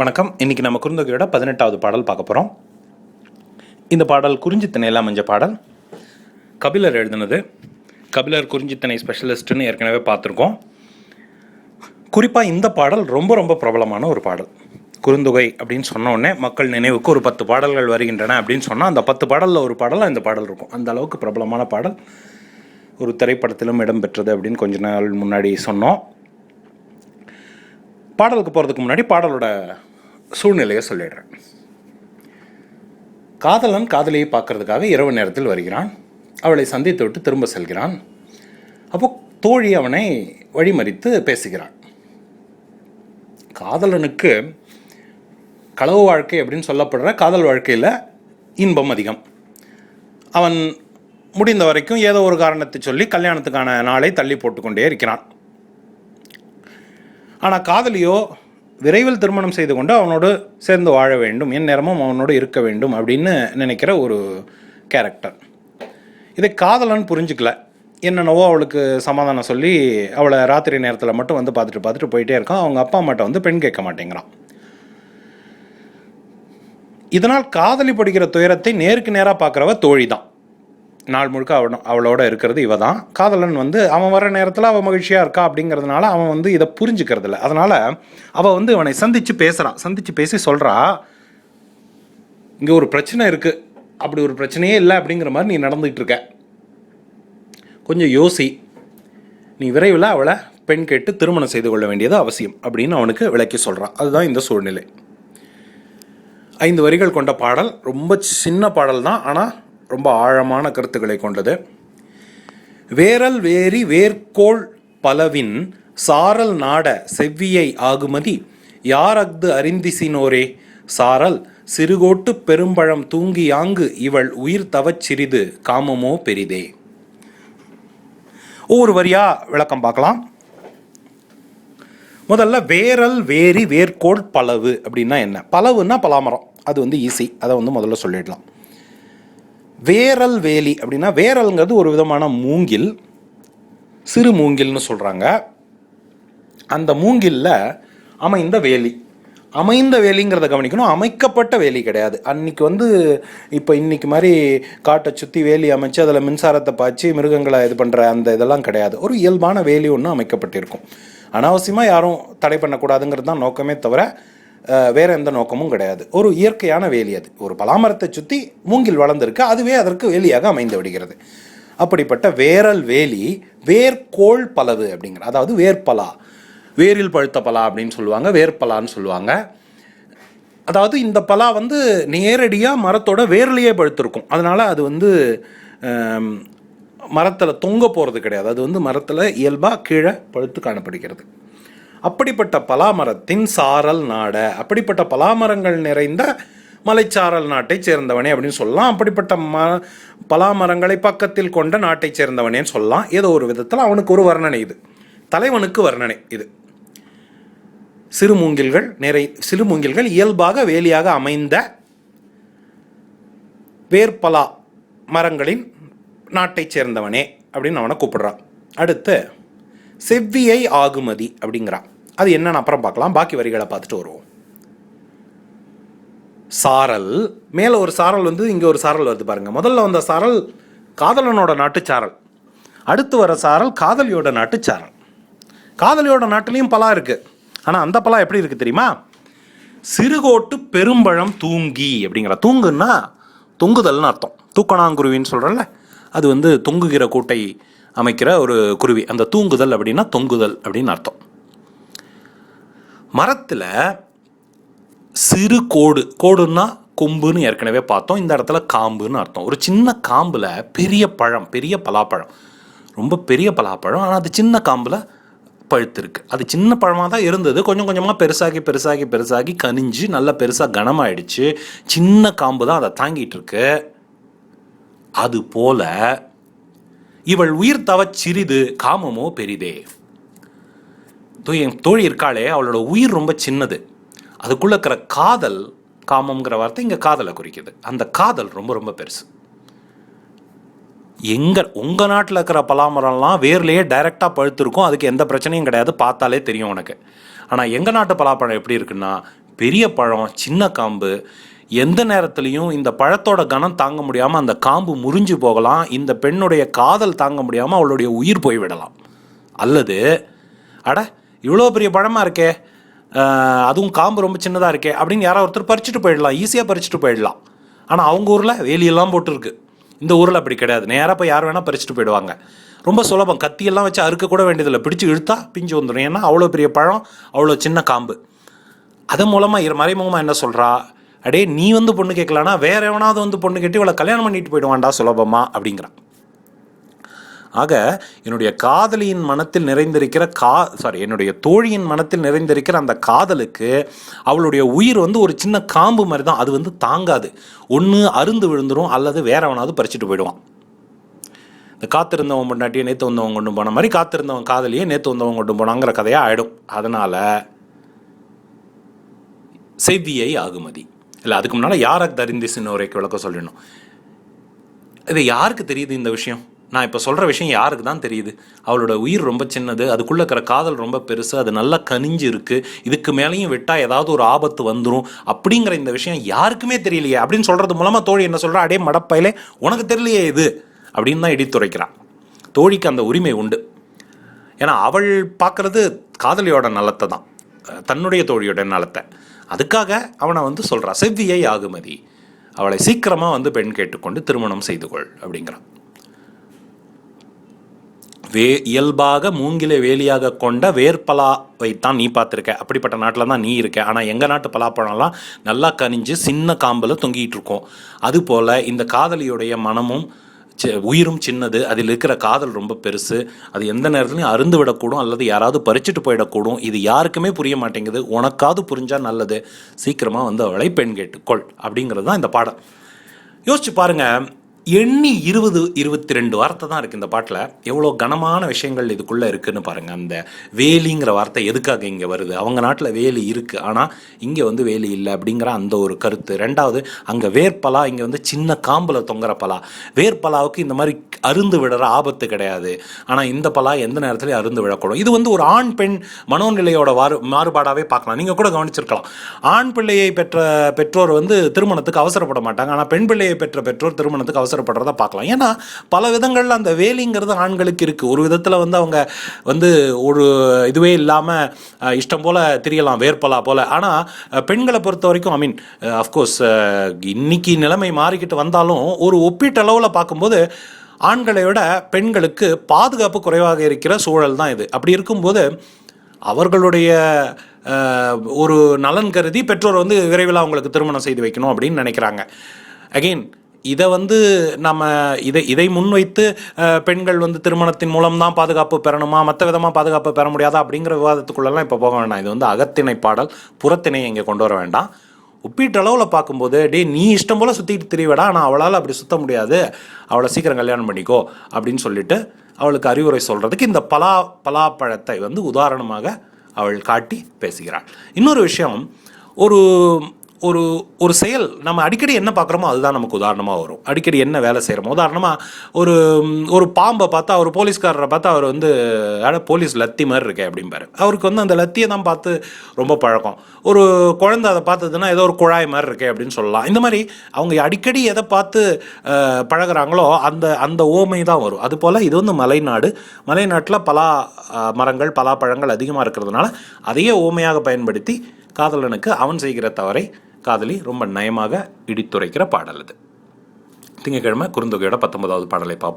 வணக்கம். இன்றைக்கி நம்ம குறுந்தொகையோட பதினெட்டாவது பாடல் பார்க்க போகிறோம் இந்த பாடல் குறிஞ்சித்தனை எல்லாம் மஞ்ச பாடல். கபிலர் எழுதினது. கபிலர் குறிஞ்சித்தனை ஸ்பெஷலிஸ்ட்டுன்னு ஏற்கனவே பார்த்துருக்கோம். குறிப்பாக இந்த பாடல் ரொம்ப ரொம்ப பிரபலமான ஒரு பாடல். குறுந்தொகை அப்படின்னு சொன்னோடனே மக்கள் நினைவுக்கு ஒரு பத்து பாடல்கள் வருகின்றன அப்படின்னு சொன்னால் அந்த பத்து பாடலில் ஒரு பாடலாக இந்த பாடல் இருக்கும். அந்த அளவுக்கு பிரபலமான பாடல். ஒரு திரைப்படத்திலும் இடம்பெற்றது அப்படின்னு கொஞ்ச நாள் முன்னாடி சொன்னோம். பாடலுக்கு போகிறதுக்கு முன்னாடி பாடலோட சூழ்நிலையை சொல்லிடுறேன். காதலன் காதலியை பார்க்கறதுக்காக இரவு நேரத்தில் வருகிறான். அவளை சந்தித்து விட்டு திரும்ப செல்கிறான். அப்போ தோழி அவனை வழிமறித்து பேசுகிறான். காதலனுக்கு களவு வாழ்க்கை அப்படின்னு சொல்லப்படுற காதல் வாழ்க்கையில் இன்பம் அதிகம். அவன் முடிந்த வரைக்கும் ஏதோ ஒரு காரணத்தை சொல்லி கல்யாணத்துக்கான நாளை தள்ளி போட்டுக்கொண்டே இருக்கிறான். ஆனால் காதலியோ விரைவில் திருமணம் செய்து கொண்டு அவனோடு சேர்ந்து வாழ வேண்டும். என் நேரமும் அவனோடு இருக்க வேண்டும் அப்படின்னு நினைக்கிற ஒரு கேரக்டர் இதை காதலன் புரிஞ்சுக்கல. என்னென்னவோ அவளுக்கு சமாதானம் சொல்லி அவளை ராத்திரி நேரத்தில் மட்டும் வந்து பார்த்துட்டு பார்த்துட்டு போயிட்டே இருக்கான். அவங்க அப்பா அம்மாட்ட வந்து பெண் கேட்க மாட்டேங்கிறான். இதனால் காதலி படிக்கிற துயரத்தை நேருக்கு நேராக பார்க்குறவ தோழி தான் நாள் முழுக்க அவன் அவளோட இருக்கிறது இவ தான் காதலன் வந்து அவன் வர நேரத்தில் அவள் மகிழ்ச்சியாக இருக்கா அப்படிங்கிறதுனால அவன் வந்து இதை புரிஞ்சுக்கிறது இல்லை அதனால் அவள் வந்து அவனை சந்தித்து பேசுகிறான் சந்தித்து பேசி சொல்கிறா இங்கே ஒரு பிரச்சனை இருக்குது அப்படி ஒரு பிரச்சனையே இல்லை அப்படிங்கிற மாதிரி நீ நடந்துகிட்டு இருக்க. கொஞ்சம் யோசி. நீ விரைவில் அவளை பெண் கேட்டு திருமணம் செய்து கொள்ள வேண்டியது அவசியம் அப்படின்னு அவனுக்கு விளக்கி சொல்கிறான் அதுதான் இந்த சூழ்நிலை. ஐந்து வரிகள் கொண்ட பாடல். ரொம்ப சின்ன பாடல் தான். ஆனால் ரொம்ப ஆழமான கருத்துக்களை கொண்டது. வேரல் வேரி வேர்க்கோள் பலவின் சாரல் நாட செவ்வியை ஆகுமதி யார் அஃது அறிந்திசினோரே? சாரல் சிறுகோட்டு பெரும்பழம் தூங்கியாங்கு இவள் உயிர் தவச் சிறிது காமமோ பெரிதே? ஒவ்வொரு வரியா? விளக்கம் பார்க்கலாம். முதல்ல வேரல் வேரி வேர்க்கோள் பலவு அப்படின்னா என்ன? பலவுன்னா பலாமரம். அது வந்து ஈஸி அதை வந்து முதல்ல சொல்லிடலாம். வேரல் வேலி அப்படின்னா வேரல்ங்கிறது ஒரு விதமான மூங்கில் சிறு மூங்கில்னு சொல்கிறாங்க அந்த மூங்கில்ல அமைந்த வேலி. அமைந்த வேலிங்கிறத கவனிக்கணும். அமைக்கப்பட்ட வேலி கிடையாது. அன்னைக்கு வந்து இப்போ இன்னைக்கு மாதிரி காட்டை சுற்றி வேலி அமைச்சு அதில் மின்சாரத்தை பாய்ச்சி மிருகங்களை இது பண்ணுற அந்த இதெல்லாம் கிடையாது. ஒரு இயல்பான வேலி ஒன்று அமைக்கப்பட்டிருக்கும். அனாவசியமாக யாரும் தடை பண்ணக்கூடாதுங்கிறது தான் நோக்கமே தவிர வேற எந்த நோக்கமும் கிடையாது. ஒரு இயற்கையான வேலி அது. ஒரு பலாமரத்தை சுற்றி மூங்கில் வளர்ந்துருக்கு. அதுவே அதற்கு வேலியாக அமைந்து விடுகிறது. அப்படிப்பட்ட வேரல் வேலி வேர்கோள் பலவு அப்படிங்கிற அதாவது வேர்பலா. வேரில் பழுத்த பலா அப்படின்னு சொல்லுவாங்க. வேர்பலான்னு சொல்லுவாங்க. அதாவது இந்த பலா வந்து நேரடியாக மரத்தோட வேர்லேயே பழுத்திருக்கும். அதனால் அது வந்து மரத்தில் தொங்க போகிறது கிடையாது. அது வந்து மரத்தில் இயல்பாக கீழே பழுத்து காணப்படுகிறது. அப்படிப்பட்ட பலாமரத்தின் சாரல் நாட அப்படிப்பட்ட பலாமரங்கள் நிறைந்த மலைச்சாரல் நாட்டை சேர்ந்தவனே அப்படின்னு சொல்லலாம். அப்படிப்பட்ட ம பலாமரங்களை பக்கத்தில் கொண்ட நாட்டை சேர்ந்தவனேன்னு சொல்லலாம். ஏதோ ஒரு விதத்தில் அவனுக்கு ஒரு வர்ணனை இது. தலைவனுக்கு வர்ணனை இது. சிறுமூங்கில்கள் நிறை சிறுமூங்கில்கள் இயல்பாக வேலியாக அமைந்த வேர்பலா மரங்களின் நாட்டை சேர்ந்தவனே அப்படின்னு அவனை கூப்பிடுறான். அடுத்து செவ்வியை ஆகுமதி அப்படிங்கிறான். அது என்னன்னு அப்புறம் பார்க்கலாம். பாக்கி வரிகளை பார்த்துட்டு வருவோம். சாரல். மேலே ஒரு சாரல் வந்து இங்கே ஒரு சாரல் வருது பாருங்கள் முதல்ல வந்த சாரல் காதலனோட நாட்டுச்சாரல் அடுத்து வர சாரல் காதலியோட நாட்டுச்சாரல் காதலியோட நாட்டிலையும் பலா இருக்குது ஆனால் அந்த பலா எப்படி இருக்குது தெரியுமா? சிறுகோட்டு பெரும்பழம் தூங்கி அப்படிங்கிற. தூங்குன்னா தொங்குதல்னு அர்த்தம். தூக்கணாங்குருவின்னு சொல்கிறல்ல அது வந்து தொங்குகிற கூட்டை அமைக்கிற ஒரு குருவி. அந்த தூங்குதல் அப்படின்னா தொங்குதல் அப்படின்னு அர்த்தம். மரத்தில் சிறு கோடு கோடுன்னா கொம்புன்னு ஏற்கனவே பார்த்தோம். இந்த இடத்துல காம்புன்னு அர்த்தம். ஒரு சின்ன காம்பில் பெரிய பழம் பெரிய பலாப்பழம். ரொம்ப பெரிய பலாப்பழம் ஆனால் அது சின்ன காம்பில் பழுத்திருக்கு. அது சின்ன பழமாக தான் இருந்தது. கொஞ்சம் கொஞ்சமாக பெருசாகி பெருசாகி பெருசாகி கனிஞ்சு நல்லா பெருசாக கனமாயிடுச்சு. சின்ன காம்பு தான் அதை தாங்கிட்டு இருக்கு. அது போல இவள் உயிர் தவச் சிறிது காமமோ பெரிதே. என் தோழி இருக்காளே அவளோட உயிர் ரொம்ப சின்னது. அதுக்குள்ள இருக்கிற காதல் காமம்ங்கிற வார்த்தை இங்கே காதலை குறிக்குது. அந்த காதல் ரொம்ப ரொம்ப பெருசு. எங்க உங்க நாட்டில் இருக்கிற பலாமரம்லாம் வேர்லேயே டைரெக்டாக பழுத்திருக்கும். அதுக்கு எந்த பிரச்சனையும் கிடையாது. பார்த்தாலே தெரியும் உனக்கு. ஆனால் எங்கள் நாட்டு பலாப்பழம் எப்படி இருக்குன்னா பெரிய பழம் சின்ன காம்பு எந்த நேரத்துலையும் இந்த பழத்தோட கனம் தாங்க முடியாமல் அந்த காம்பு முறிஞ்சு போகலாம் இந்த பெண்ணுடைய காதல் தாங்க முடியாமல் அவளுடைய உயிர் போய்விடலாம். அல்லது அட இவ்வளோ பெரிய பழமாக இருக்கே அதுவும் காம்பு ரொம்ப சின்னதாக இருக்கே அப்படின்னு யாராவது ஒருத்தர் பறிச்சுட்டு போயிடலாம் ஈஸியாக பறிச்சுட்டு போயிடலாம். ஆனால் அவங்க ஊரில் வேலியெல்லாம் போட்டிருக்கு. இந்த ஊரில் அப்படி கிடையாது. நேராக போய் யார் வேணால் பறிச்சுட்டு போயிடுவாங்க. ரொம்ப சுலபம். கத்தியெல்லாம் வச்சு அறுக்க கூட வேண்டியதில்லை. பிடிச்சு இழுத்தா பிஞ்சு வந்துடும் ஏன்னா அவ்வளோ பெரிய பழம் அவ்வளோ சின்ன காம்பு. அதன் மூலமாக மறைமுகமாக என்ன சொல்கிறா அடே நீ வந்து பொண்ணு கேட்கலான்னா வேற எவனாவது வந்து பொண்ணு கேட்டு இவளை கல்யாணம் பண்ணிட்டு போயிடுவான்டா சுலபமா அப்படிங்கிறான். ஆக என்னுடைய காதலியின் மனத்தில் நிறைந்திருக்கிற கா சாரி என்னுடைய தோழியின் மனத்தில் நிறைந்திருக்கிற அந்த காதலுக்கு அவளுடைய உயிர் வந்து ஒரு சின்ன காம்பு மாதிரி தான் அது வந்து தாங்காது. ஒன்று அருந்து விழுந்துரும் அல்லது வேறவனாவது பறிச்சுட்டு போயிடுவான். இந்த காத்திருந்தவன் பொண்டாட்டியை நேற்று வந்தவன் கொண்டு போன மாதிரி காத்திருந்தவன் காதலியே நேற்று வந்தவன் கொண்டு போனாங்கிற கதையாக ஆகிடும் அதனால் செவ்வியை ஆகுமதி. இல்லை அதுக்கு முன்னால் யாருக்கு தரிந்தி ஒரே விளக்கம் சொல்லணும் இது யாருக்கு தெரியுது இந்த விஷயம்? நான் இப்போ சொல்கிற விஷயம் யாருக்கு தான் தெரியுது? அவளோட உயிர் ரொம்ப சின்னது அதுக்குள்ளே இருக்கிற காதல் ரொம்ப பெருசு அது நல்லா கனிஞ்சு இருக்குது இதுக்கு மேலேயும் விட்டால் ஏதாவது ஒரு ஆபத்து வந்துடும் அப்படிங்கிற இந்த விஷயம் யாருக்குமே தெரியலையே. அப்படின்னு சொல்கிறது மூலமாக தோழி என்ன சொல்கிறா அடே மடப்பையிலே உனக்கு தெரியலையே இது? அப்படின்னு தான் இடித்துரைக்கிறான் தோழிக்கு அந்த உரிமை உண்டு. ஏன்னா அவள் பார்க்குறது காதலியோட நலத்தை தான் தன்னுடைய தோழியோட நலத்தை. அதுக்காக அவனை வந்து சொல்கிறான் செவ்வியை ஆகுமதி. அவளை சீக்கிரமாக வந்து பெண் கேட்டுக்கொண்டு திருமணம் செய்து கொள் அப்படிங்கிறான். வே இயல்பாக மூங்கிலை வேலியாக கொண்ட வேர்பலாவைத்தான் நீ பார்த்துருக்க. அப்படிப்பட்ட நாட்டில் தான் நீ இருக்க. ஆனால் எங்கள் நாட்டு பலாப்பழம்லாம் நல்லா கனிஞ்சு சின்ன காம்பில் தொங்கிட்டு இருக்கும். அதுபோல் இந்த காதலியுடைய மனமும் உயிரும் சின்னது அதில் இருக்கிற காதல் ரொம்ப பெருசு அது எந்த நேரத்துலையும் அருந்து விடக்கூடும் அல்லது யாராவது பறிச்சுட்டு போயிடக்கூடும் இது யாருக்குமே புரிய மாட்டேங்குது உனக்காவது புரிஞ்சால் நல்லது சீக்கிரமாக வந்து அவளை பெண் கேட்டுக்கொள் அப்படிங்கிறது தான் இந்த பாடம் யோசிச்சு பாருங்கள் எண்ணி இருபது இருபத்தி ரெண்டு வார்த்தை தான் இருக்குது இந்த பாட்டில். எவ்வளோ கனமான விஷயங்கள் இதுக்குள்ளே இருக்குதுன்னு பாருங்கள் அந்த வேலிங்கிற வார்த்தை எதுக்காக இங்கே வருது? அவங்க நாட்டில் வேலி இருக்குது ஆனால் இங்கே வந்து வேலி இல்லை அப்படிங்கிற அந்த ஒரு கருத்து. ரெண்டாவது அங்கே வேர்பலா இங்கே வந்து சின்ன காம்பில் தொங்குற பலா. வேர்பலாவுக்கு இந்த மாதிரி அருந்து விடுற ஆபத்து கிடையாது. ஆனால் இந்த பலா எந்த நேரத்துலையும் அருந்து விழக்கூடும். இது வந்து ஒரு ஆண் பெண் மனோநிலையோட வாறு மாறுபாடாகவே பார்க்கலாம். நீங்கள் கூட கவனிச்சிருக்கலாம். ஆண் பிள்ளையை பெற்ற பெற்றோர் வந்து திருமணத்துக்கு அவசரப்பட மாட்டாங்க. ஆனால் பெண் பிள்ளையை பெற்ற பெற்றோர் திருமணத்துக்கு அவசரப்படுறத பார்க்கலாம். ஏன்னா பல விதங்களில் அந்த வேலிங்கிறது ஆண்களுக்கு இருக்குது ஒரு விதத்தில் வந்து அவங்க வந்து ஒரு இதுவே இல்லாமல் இஷ்டம் போல் திரியலாம் வேர்ப்பலா போல். ஆனால் பெண்களை பொறுத்த வரைக்கும் ஐ மீன் அஃப்கோர்ஸ் இன்னைக்கு நிலைமை மாறிக்கிட்டு வந்தாலும் ஒரு ஒப்பீட்டளவில் பார்க்கும்போது ஆண்களை விட பெண்களுக்கு பாதுகாப்பு குறைவாக இருக்கிற சூழல் தான் இது. அப்படி இருக்கும்போது அவர்களுடைய ஒரு நலன் கருதி பெற்றோர் வந்து விரைவில் அவங்களுக்கு திருமணம் செய்து வைக்கணும் அப்படின்னு நினைக்கிறாங்க. அகெயின் இதை வந்து நம்ம இதை இதை முன்வைத்து பெண்கள் வந்து திருமணத்தின் மூலம் தான் பாதுகாப்பு பெறணுமா? மற்ற விதமாக பாதுகாப்பு பெற முடியாதா? அப்படிங்கிற விவாதத்துக்குள்ளெல்லாம் இப்போ போக வேண்டாம் இது வந்து அகத்திணை பாடல். புறத்திணை இங்கே கொண்டு வர வேண்டாம். ஒப்பீட்டளவில் பார்க்கும்போது டே நீ இஷ்டம் போல் சுற்றிட்டு திரிவடா. ஆனால் அவளால் அப்படி சுத்த முடியாது. அவளை சீக்கிரம் கல்யாணம் பண்ணிக்கோ. அப்படின்னு சொல்லிட்டு அவளுக்கு அறிவுரை சொல்கிறதுக்கு இந்த பலா பலாப்பழத்தை வந்து உதாரணமாக அவள் காட்டி பேசுகிறாள். இன்னொரு விஷயம் ஒரு ஒரு ஒரு செயல் நம்ம அடிக்கடி என்ன பார்க்குறோமோ அதுதான் நமக்கு உதாரணமாக வரும். அடிக்கடி என்ன வேலை செய்கிறோமோ உதாரணமாக ஒரு ஒரு பாம்பை பார்த்தா ஒரு போலீஸ்காரரை பார்த்தா அவர் வந்து அட போலீஸ் லத்தி மாதிரி இருக்கே அப்படிம்பாரு. அவருக்கு வந்து அந்த லத்தியை தான் பார்த்து ரொம்ப பழக்கம். ஒரு குழந்தை அதை பார்த்ததுன்னா ஏதோ ஒரு குழாய் மாதிரி இருக்கே அப்படின்னு சொல்லலாம். இந்த மாதிரி அவங்க அடிக்கடி எதை பார்த்து பழகிறாங்களோ பழகுறாங்களோ அந்த அந்த ஓமை தான் வரும். அதுபோல் இது வந்து மலைநாடு. மலைநாட்டில் பலா மரங்கள் பலாப்பழங்கள் அதிகமாக இருக்கிறதுனால அதையே ஓமையாக பயன்படுத்தி காதலனுக்கு அவன் செய்கிற தவறை காதலி ரொம்ப நயமாக இடித்துரைக்கிற பாடல் அது. திங்கக்கிழமை குறுந்தொகையோட பத்தொன்பதாவது பாடலை பார்ப்போம்.